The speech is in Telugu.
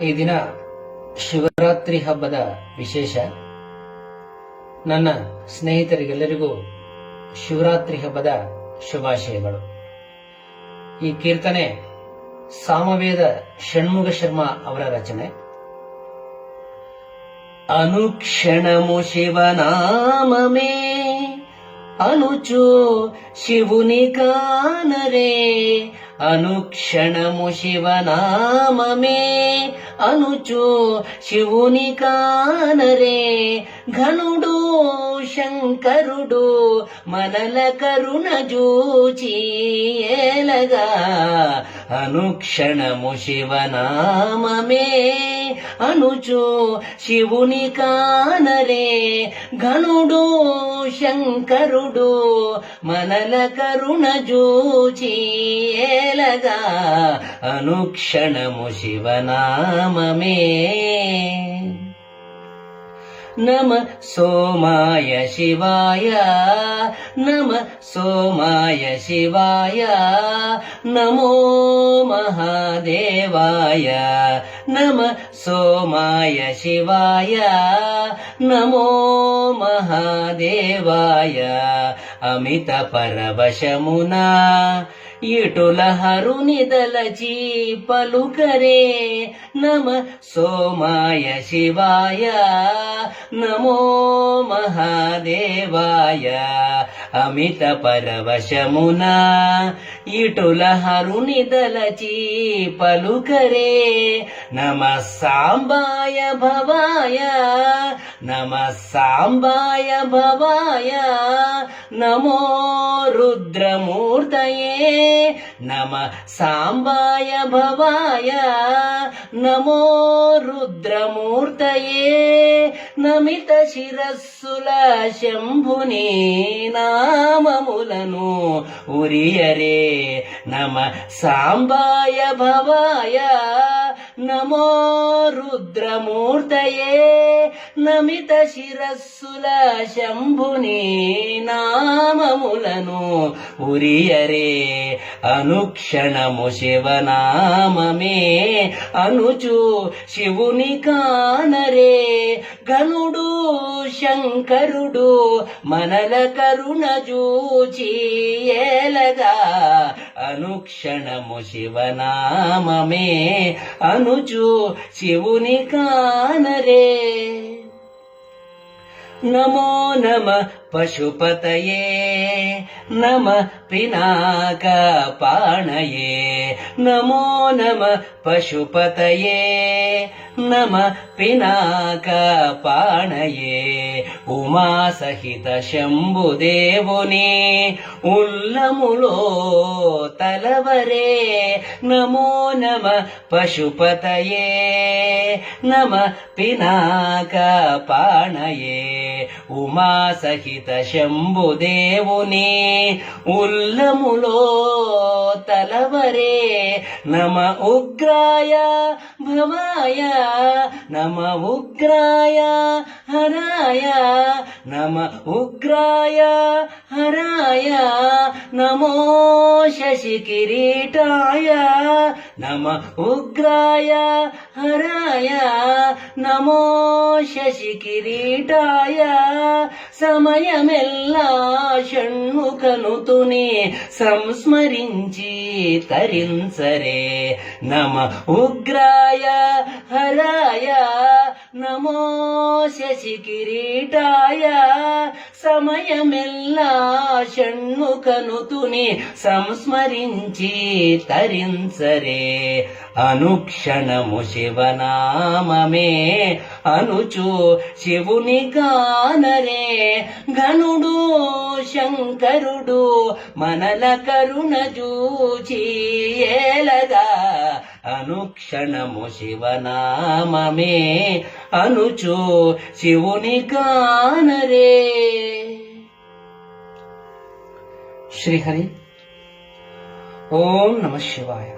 ಈ ದಿನ ಶಿವರಾತ್ರಿ ಹಬ್ಬದ ವಿಶೇಷ ನನ್ನ ಸ್ನೇಹಿತರಿಗೆಲ್ಲರಿಗೂ ಶಿವರಾತ್ರಿ ಹಬ್ಬದ ಶುಭಾಶಯಗಳು ಈ ಕೀರ್ತನೆ ಸಾಮವೇದ ಷಣ್ಮುಗ ಶರ್ಮಾ ಅವರ ರಚನೆ అనుక్షణము శివనామమే అనుచు శివుని కానరే అనుక్షణము శివనామమే అనుచో శివుని కానరే. ఘనుడు శంకరుడు మనల కరుణ జూచి ఏలగా. అనుక్షణము శివనామమే అనుచో శివుని కానరే ఘనుడు శంకరుడు మనల కరుణ జూచి ఏలగా అనుక్షణము శివనామమే. నమ సోమాయ శివాయ నమ సోమాయ శివాయ నమో మహాదేవాయ నమ సోమాయ శివాయ నమో మహాదేవాయ. అమిత పరవశమునా ఇటుల హరుని పలుకరే నమ సోమాయ శివాయ నమో మహాదేవాయ. అమిత పరవశమున ఇటుల హరుని పలుకరే నమ సాంబాయ భవాయ నమ సాంబాయ భవాయ. నమో రుద్రమూర్తయే నమ సాంబాయ భవాయ. నమో రుద్రమూర్తయే. నమిత శిరస్సుల శంభుని నామములను ఉరియరే. నమ సాంబాయ భవాయ. నమో రుద్రమూర్తయే నమిత శిరస్సుల శంభుని నామములను ఉరియరే. అనుక్షణము శివనామమే అనుచు శివుని కానరే. గనుడు శంకరుడు మనల కరుణ చూచి ఏలగా అనుక్షణము శివనామమే అనుచు శివుని కానరే. నమో నమ పశుపతయే నమ పినాక పాణయే నమో నమ పశుపతయే నమ పినాక పాణయే ఉమా సహిత శంభుదేవుని ఉల్లములో తలవరే నమో నమ పశుపతయే ఉమా సహిత శంభుదేవుని ఉల్లములో తలవరే నమ ఉగ్రాయ భవాయ నమ ఉగ్రాయ హరాయ నమ ఉగ్రాయ హరాయ నమో శశి కిరీటాయ నమ ఉగ్రాయ హరాయ నమో శశి కిరీటాయ. సమయమెల్లా షణ్ముఖనుతుని సంస్మరించి తరించరే నమ ఉగ్రాయ హరాయ నమో శశి కిరీటాయ సమయమెల్లా షణ్ముఖనుతుని సంస్మరించి తరించరే. అనుక్షణము శివనామమే అనుచు శివుని గానరే ఘనుడు శంకరుడు మనల కరుణ జూచి ఏలగా. అనుక్షణము శివనామమే అనుచు శివుని గానరే కానరే శ్రీహరి ఓం నమ శివాయ